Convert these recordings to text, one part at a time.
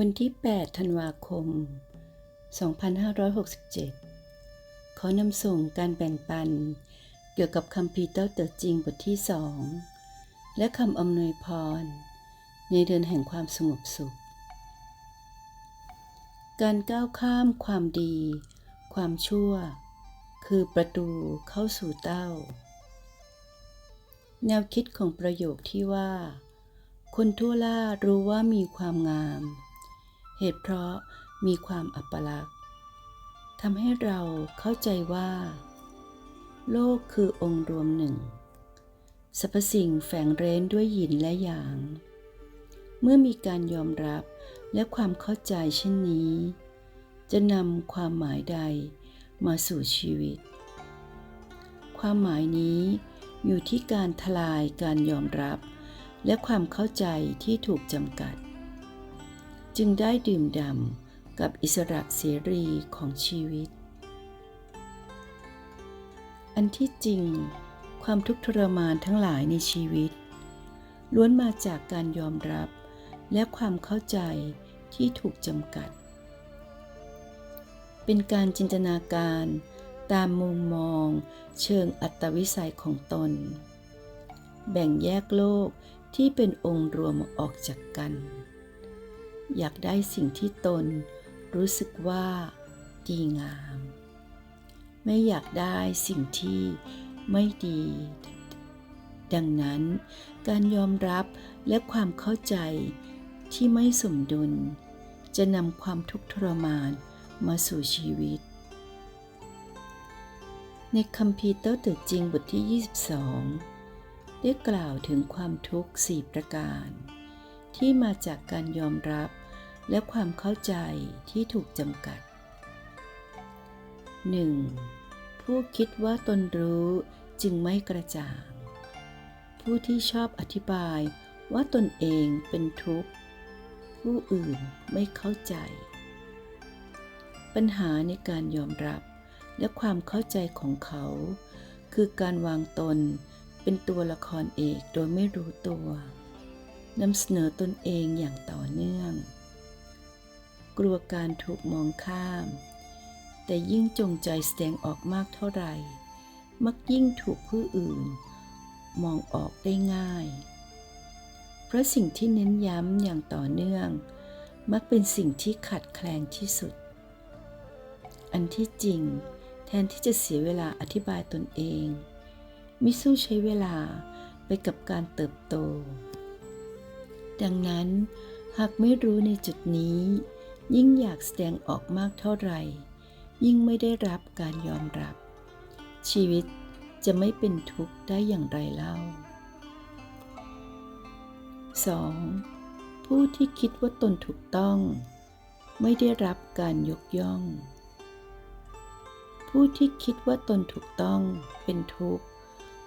วันที่ 8 ธันวาคม 2567 ขอนำส่งการแบ่งปัน เกี่ยวกับคำพีเต้าเตอจริงบทที่สองและคำอำนวยพร ในเดือนแห่งความสงบสุข การก้าวข้ามความดี ความชั่ว คือประตูเข้าสู่เต้า แนวคิดของประโยคที่ว่าคนทั่วล่ารู้ว่ามีความงาม เหตุเพราะมีความอัปลักษณ์ทำให้เราเข้าใจว่า โลกคือองค์รวมหนึ่งสรรพสิ่งแฝงเร้นด้วยหยินและหยาง เมื่อมีการยอมรับและความเข้าใจเช่นนี้ จะนำความหมายใดมาสู่ชีวิต ความหมายนี้อยู่ที่การทลายการยอมรับ และความเข้าใจที่ถูกจำกัด จึงได้ดื่มด่ำกับอิสระเสรีของชีวิต อันที่จริง ความทุกข์ทรมานทั้งหลายในชีวิต ล้วนมาจากการยอมรับและความเข้าใจที่ถูกจำกัด เป็นการจินตนาการตามมุมมองเชิงอัตวิสัยของตน แบ่งแยกโลกที่เป็นองค์รวมออกจากกัน อยากได้สิ่งที่ตน รู้สึกว่า ดีงาม ไม่อยากได้สิ่งที่ไม่ดี ดังนั้น การยอมรับและความเข้าใจที่ไม่สมดุล จะนำความทุกข์ทรมานมาสู่ชีวิต ในคัมภีร์เต้าตือจริงบทที่ 22 ได้กล่าวถึงความทุกข์สี่ประการ ที่มาจากการยอมรับ และความเข้าใจที่ถูกจำกัด 1. ผู้คิดว่าตนรู้จึงไม่กระจ่าง ผู้ที่ชอบอธิบายว่าตนเองเป็นทุกข์ ผู้อื่นไม่เข้าใจ ปัญหาในการยอมรับและความเข้าใจของเขา คือการวางตนเป็นตัวละครเอกโดยไม่รู้ตัว นำเสนอตนเองอย่างต่อเนื่อง กลัวการถูกมองข้าม แต่ยิ่งจงใจแสดงออกมากเท่าไหร่ มักยิ่งถูกผู้อื่น มองออกได้ง่าย เพราะสิ่งที่เน้นย้ำอย่างต่อเนื่อง มักเป็นสิ่งที่ขัดแคลนที่สุด อันที่จริง แทนที่จะเสียเวลาอธิบายตนเอง มิสู้ใช้เวลาไปกับการเติบโต ดังนั้น หากไม่รู้ในจุดนี้ ยิ่งอยากแสดงออกมากเท่าไหร่ ยิ่งไม่ได้รับการยอมรับ ชีวิตจะไม่เป็นทุกข์ได้อย่างไรเล่า 2. ผู้ที่คิดว่าตนถูกต้อง ไม่ได้รับการยกย่อง ผู้ที่คิดว่าตนถูกต้องเป็นทุกข์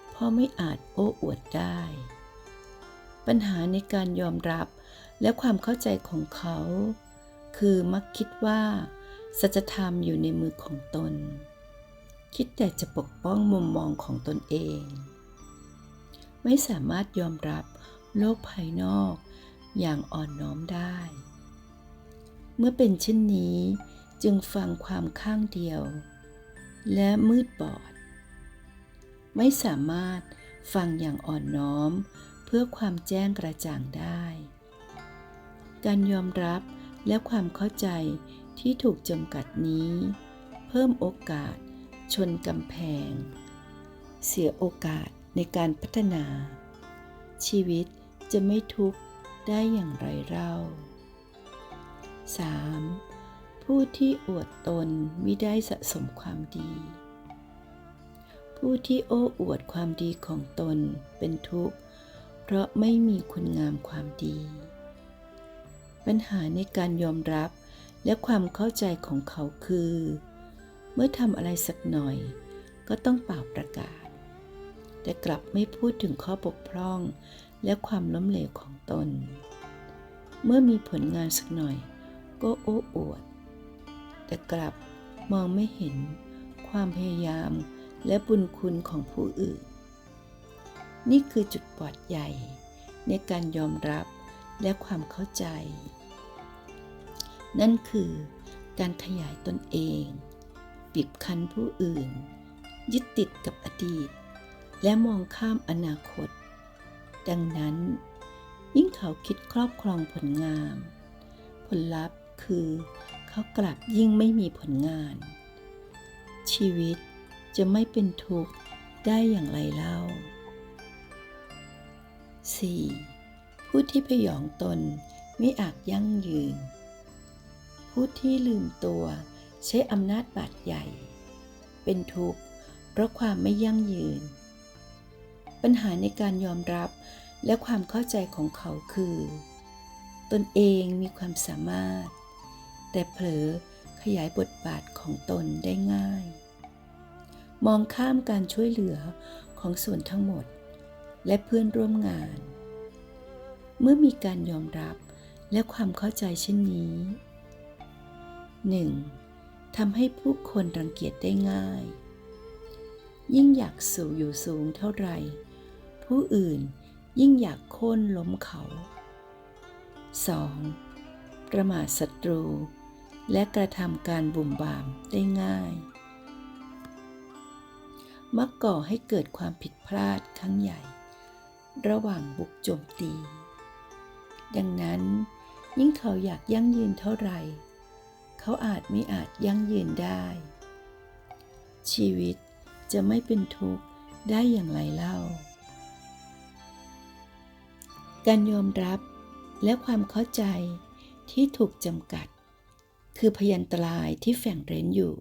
เพราะไม่อาจโอ้อวดได้ ปัญหาในการยอมรับและความเข้าใจของเขา คือมักคิดว่า สัจธรรมอยู่ในมือของตน คิดแต่จะปกป้องมุมมองของตนเอง ไม่สามารถยอมรับโลกภายนอกอย่างอ่อนน้อมได้ เมื่อเป็นเช่นนี้จึงฟังความข้างเดียว และมืดบอด ไม่สามารถฟังอย่างอ่อนน้อม เพื่อความแจ้งกระจ่างได้ การยอมรับและความเข้าใจที่ถูกจำกัดนี้ เพิ่มโอกาส ชนกำแพง เสียโอกาสในการพัฒนา ชีวิตจะไม่ทุกข์ได้อย่างไรเล่า 3. ผู้ที่อวดตนไม่ได้สะสมความดี ผู้ที่โอ้อวดความดีของตนเป็นทุกข์ เพราะไม่มีคุณงามความดี ปัญหาในการยอมรับและความเข้าใจของเขาคือ เมื่อทำอะไรสักหน่อย ก็ต้องเป่าประกาศ แต่กลับไม่พูดถึงข้อบกพร่องและความล้มเหลวของตน เมื่อมีผลงานสักหน่อย ก็โอ้อวด แต่กลับมองไม่เห็นความพยายามและบุญคุณของผู้อื่น นี่คือจุดบอดใหญ่ ในการยอมรับและความเข้าใจ นั่นคือการขยายตนเองปิดคันผู้อื่น ยึดติดกับอดีต และมองข้ามอนาคต ดังนั้น ยิ่งเขาคิดครอบครองผลงาน ผลลัพธ์คือเขากลับยิ่งไม่มีผลงาน ชีวิตจะไม่เป็นทุกข์ได้อย่างไรเล่า 4. ผู้ที่พยองตนไม่อาจยั่งยืน ผู้ที่ลืมตัวใช้อำนาจบาดใหญ่ เป็นทุกข์เพราะความไม่ยั่งยืน ปัญหาในการยอมรับและความเข้าใจของเขาคือ ตนเองมีความสามารถ แต่เผลอขยายบทบาทของตนได้ง่าย มองข้ามการช่วยเหลือของส่วนทั้งหมด และเพื่อนร่วมงาน เมื่อมีการยอมรับและความเข้าใจเช่นนี้ 1. ทำให้ผู้คนรังเกียจได้ง่าย ยิ่งอยากสูงอยู่สูงเท่าไหร่ ผู้อื่นยิ่งอยากโค่นล้มเขา 2. ประมาทศัตรู และกระทำการบุ่มบามได้ง่าย มักก่อให้เกิดความผิดพลาดครั้งใหญ่ ระหว่างบุกโจมตี ดังนั้น ยิ่งเขาอยากยั่งยืนเท่าไหร่ เขาอาจไม่อาจยั่งยืนได้ ชีวิตจะไม่เป็นทุกข์ได้อย่างไรเล่า การยอมรับและความเข้าใจที่ถูกจำกัด คือพยันตรายที่แฝงเร้นอยู่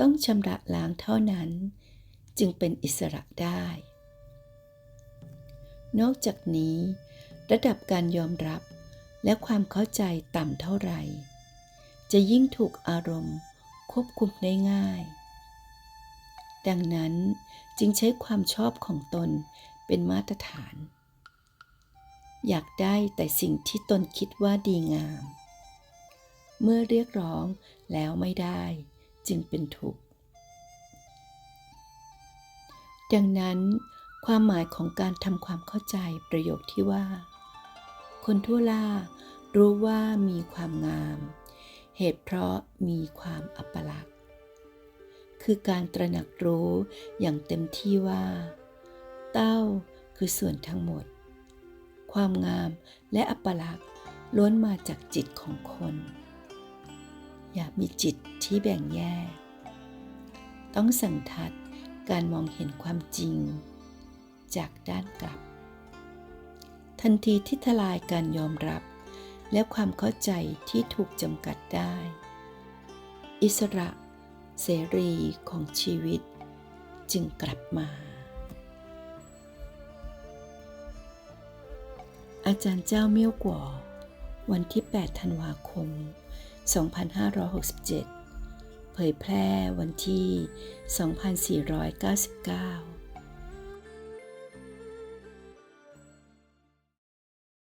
ต้องชำระล้างเท่านั้น จึงเป็นอิสระได้ นอกจากนี้ ระดับการยอมรับและความเข้าใจต่ำเท่าไหร่ จะยิ่งถูกอารมณ์ควบคุมได้ง่าย ดังนั้นจึงใช้ความชอบของตนเป็นมาตรฐาน อยากได้แต่สิ่งที่ตนคิดว่าดีงาม เมื่อเรียกร้องแล้วไม่ได้จึงเป็นทุกข์ ดังนั้น ความหมายของการทำความเข้าใจประโยคที่ว่า คนทั่วล่ารู้ว่ามีความงาม เหตุเพราะมีความอัปลักษณ์คือการตระหนักรู้อย่างเต็มที่ว่า เต้าคือส่วนทั้งหมด ความงามและอัปลักษณ์ล้วนมาจากจิตของคน อย่ามีจิตที่แบ่งแยก ต้องสังทัดการมองเห็นความจริง จากด้านกลับ ทันทีที่ทลายการยอมรับ และความเข้าใจที่ถูกจำกัดได้ อิสระ เสรีของชีวิต จึงกลับมา อาจารย์เจ้าเมี่ยวกวอวันที่ 8 ธันวาคม 2567 เผยแพร่วันที่ 2499